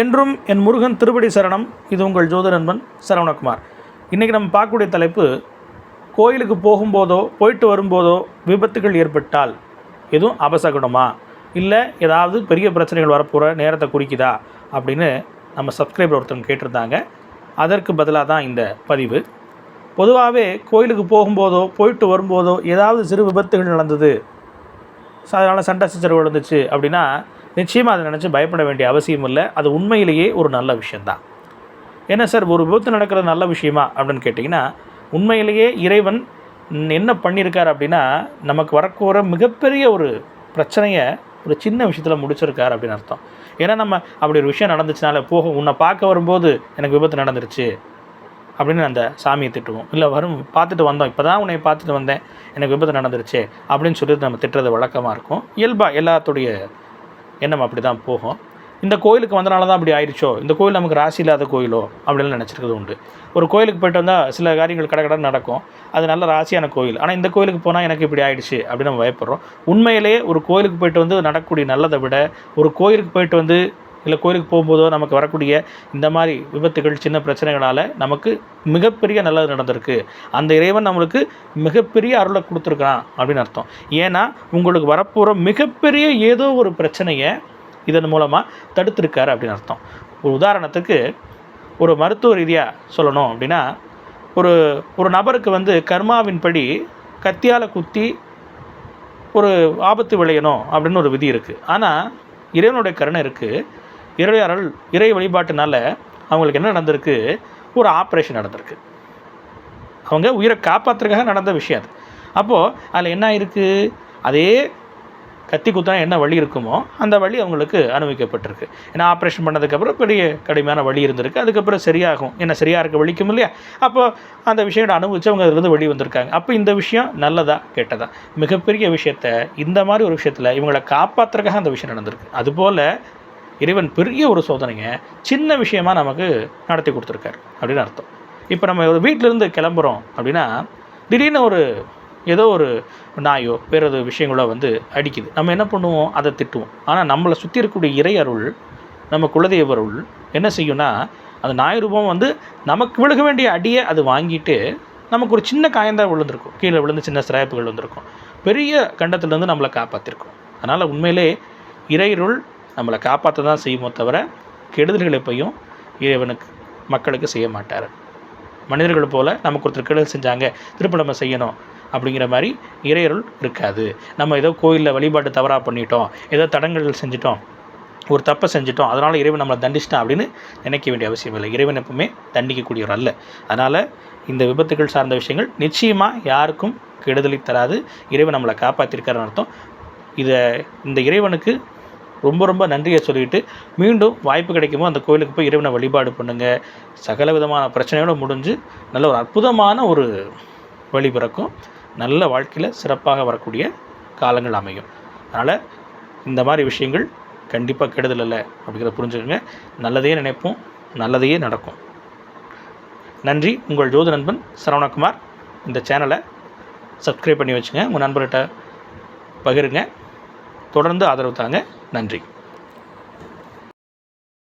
என்றும் என் முருகன் திருப்படி சரணம். இது உங்கள் ஜோதி நண்பன் சரவணகுமார். இன்றைக்கி நம்ம பார்க்கக்கூடிய தலைப்பு கோயிலுக்கு போகும்போதோ போயிட்டு வரும்போதோ விபத்துகள் ஏற்பட்டால் எதுவும் அபசகுணமா? இல்லை ஏதாவது பெரிய பிரச்சனைகள் வரப்போகிற நேரத்தை குறிக்குதா? அப்படின்னு நம்ம சப்ஸ்கிரைபர் ஒருத்தவங்க கேட்டிருந்தாங்க. அதற்கு பதிலாக தான் இந்த பதிவு. பொதுவாகவே கோயிலுக்கு போகும்போதோ போயிட்டு வரும்போதோ ஏதாவது சிறு விபத்துகள் நடந்தது. ஸோ அதனால் சண்டை சச்சரவு விழுந்துச்சு அப்படின்னா நிச்சயமாக அதை நினச்சி பயப்பட வேண்டிய அவசியம் இல்லை. அது உண்மையிலேயே ஒரு நல்ல விஷயந்தான் என்ன சார் ஒரு விபத்து நடக்கிறது நல்ல விஷயமா அப்படின்னு கேட்டிங்கன்னா உண்மையிலேயே இறைவன் என்ன பண்ணியிருக்கார் அப்படின்னா நமக்கு வரக்கூற மிகப்பெரிய ஒரு பிரச்சனையை ஒரு சின்ன விஷயத்தில் முடிச்சிருக்கார் அப்படின்னு அர்த்தம். ஏன்னா நம்ம அப்படி ஒரு விஷயம் நடந்துச்சுனால போக உன்னை பார்க்க வரும்போது எனக்கு விபத்து நடந்துருச்சு அப்படின்னு அந்த சாமியை திட்டுவோம். இல்லை வரும் பார்த்துட்டு வந்தோம் இப்போ தான் உன்னை பார்த்துட்டு வந்தேன் எனக்கு விபத்து நடந்துருச்சு அப்படின்னு சொல்லிட்டு நம்ம திட்டுறது வழக்கமாக இருக்கும். இயல்பாக எல்லாத்துடைய எண்ணம் அப்படி தான் போகும். இந்த கோயிலுக்கு வந்தனால தான் அப்படி ஆயிடுச்சோ இந்த கோயில் நமக்கு ராசி இல்லாத கோயிலோ? அப்படின்னு நினச்சிருக்கிறது உண்டு. ஒரு கோயிலுக்கு போயிட்டு வந்தால் சில காரியங்கள் கடை கடை நடக்கும். அது நல்ல ராசியான கோயில். ஆனால் இந்த கோயிலுக்கு போனால் எனக்கு இப்படி ஆயிடுச்சு அப்படின்னு நம்ம பயப்படுறோம். உண்மையிலேயே ஒரு கோயிலுக்கு போயிட்டு வந்து நடக்கக்கூடிய நல்லதை விட ஒரு கோயிலுக்கு போயிட்டு வந்து இல்லை கோயிலுக்கு போகும்போதோ நமக்கு வரக்கூடிய இந்த மாதிரி விபத்துகள் சின்ன பிரச்சனைகளால் நமக்கு மிகப்பெரிய நல்லது நடந்திருக்கு. அந்த இறைவன் நம்மளுக்கு மிகப்பெரிய அருளை கொடுத்துருக்கான் அப்படின்னு அர்த்தம். ஏன்னா உங்களுக்கு வரப்போகிற மிகப்பெரிய ஏதோ ஒரு பிரச்சனையை இதன் மூலமாக தடுத்திருக்காரு அப்படின்னு அர்த்தம். ஒரு உதாரணத்துக்கு ஒரு மருத்துவ ரீதியாக சொல்லணும் அப்படின்னா ஒரு ஒரு நபருக்கு வந்து கர்மாவின்படி கத்தியால் குத்தி ஒரு ஆபத்து விளையணும் அப்படின்னு ஒரு விதி இருக்குது ஆனால் இறைவனுடைய கருணை இருக்குது இறை அருள் இறை வழிபாட்டுனால அவங்களுக்கு என்ன நடந்திருக்கு? ஒரு ஆப்ரேஷன் நடந்திருக்கு. அவங்க உயிரை காப்பாற்றுறதுக்காக நடந்த விஷயம் அது. அப்போது அதில் என்ன இருக்குது அதே கத்தி குத்தா என்ன வழி இருக்குமோ அந்த வழி அவங்களுக்கு அனுபவிக்கப்பட்டிருக்கு. ஏன்னா ஆப்ரேஷன் பண்ணதுக்கப்புறம் பெரிய கடுமையான வழி இருந்திருக்கு. அதுக்கப்புறம் சரியாகும். என்ன சரியாக இருக்க வலிக்கும் இல்லையா? அப்போது அந்த விஷயத்தை அனுபவித்து அவங்க அதுலேருந்து வெளி வந்திருக்காங்க. அப்போ இந்த விஷயம் நல்லதா கெட்டதா? மிகப்பெரிய விஷயத்த இந்த மாதிரி ஒரு விஷயத்தில் இவங்களை காப்பாற்றுறதுக்காக அந்த விஷயம் நடந்திருக்கு. அதுபோல் இறைவன் பெரிய ஒரு சோதனையை சின்ன விஷயமா நமக்கு நடத்தி கொடுத்துருக்காரு அப்படின்னு அர்த்தம். இப்போ நம்ம ஒரு வீட்டிலேருந்து கிளம்புறோம் அப்படின்னா திடீர்னு ஒரு ஏதோ ஒரு நாயோ வேறு ஏதோ விஷயங்களோ வந்து அடிக்குது. நம்ம என்ன பண்ணுவோம்? அதை திட்டுவோம். ஆனால் நம்மளை சுற்றி இருக்கக்கூடிய இறை அருள் நம்ம குலதெய்வ அருள் என்ன செய்யும்னா அந்த நாய் ரூபம் வந்து நமக்கு விழுக வேண்டிய அடியை அது வாங்கிட்டு நமக்கு ஒரு சின்ன காயந்தான் விழுந்திருக்கும். கீழே விழுந்து சின்ன சிராய்ப்புகள் வந்திருக்கும். பெரிய கண்டத்துலேருந்து நம்மளை காப்பாற்றிருக்கும் அதனால் உண்மையிலே இறைருள் நம்மளை காப்பாற்ற தான் செய்யுமோ தவிர கெடுதல்கள் எப்பையும் இறைவனுக்கு மக்களுக்கு செய்ய மாட்டார். மனிதர்கள் போல் நமக்கு ஒருத்தர் கெடுதல் செஞ்சாங்க திரும்ப நம்ம செய்யணும் அப்படிங்கிற மாதிரி இறையருள் இருக்காது. நம்ம ஏதோ கோயிலில் வழிபாட்டு தவறாக பண்ணிட்டோம் ஏதோ தடங்கல்கள் செஞ்சிட்டோம் ஒரு தப்பை செஞ்சிட்டோம் அதனால் இறைவன் நம்மளை தண்டிச்சிட்டான் அப்படின்னு நினைக்க வேண்டிய அவசியம் இல்லை. இறைவன் எப்பவுமே தண்டிக்கக்கூடியவர் அல்ல. அதனால் இந்த விபத்துகள் சார்ந்த விஷயங்கள் நிச்சயமாக யாருக்கும் கெடுதலை தராது. இறைவன் நம்மளை காப்பாற்றிருக்காருன்னு அர்த்தம். இதை இந்த இறைவனுக்கு ரொம்ப ரொம்ப நன்றியை சொல்லிட்டு மீண்டும் வாய்ப்பு கிடைக்குமோ அந்த கோயிலுக்கு போய் இறைவனை வழிபாடு பண்ணுங்கள் சகல விதமான பிரச்சனையோடு முடிஞ்சு நல்ல ஒரு அற்புதமான ஒரு வழி பிறக்கும். நல்ல வாழ்க்கையில் சிறப்பாக வரக்கூடிய காலங்கள் அமையும். அதனால் இந்த மாதிரி விஷயங்கள் கண்டிப்பாக கெடுதல் இல்லை அப்படிங்கிறத புரிஞ்சுக்கோங்க. நல்லதையே நினைப்போம் நல்லதையே நடக்கும். நன்றி. உங்கள் ஜோதி நண்பன் சரவணகுமார். இந்த சேனலை சப்ஸ்கிரைப் பண்ணி வச்சுங்க. உங்கள் நண்பர்கிட்ட பகிருங்க. தொடர்ந்து ஆதரவு தாங்க. நன்றி.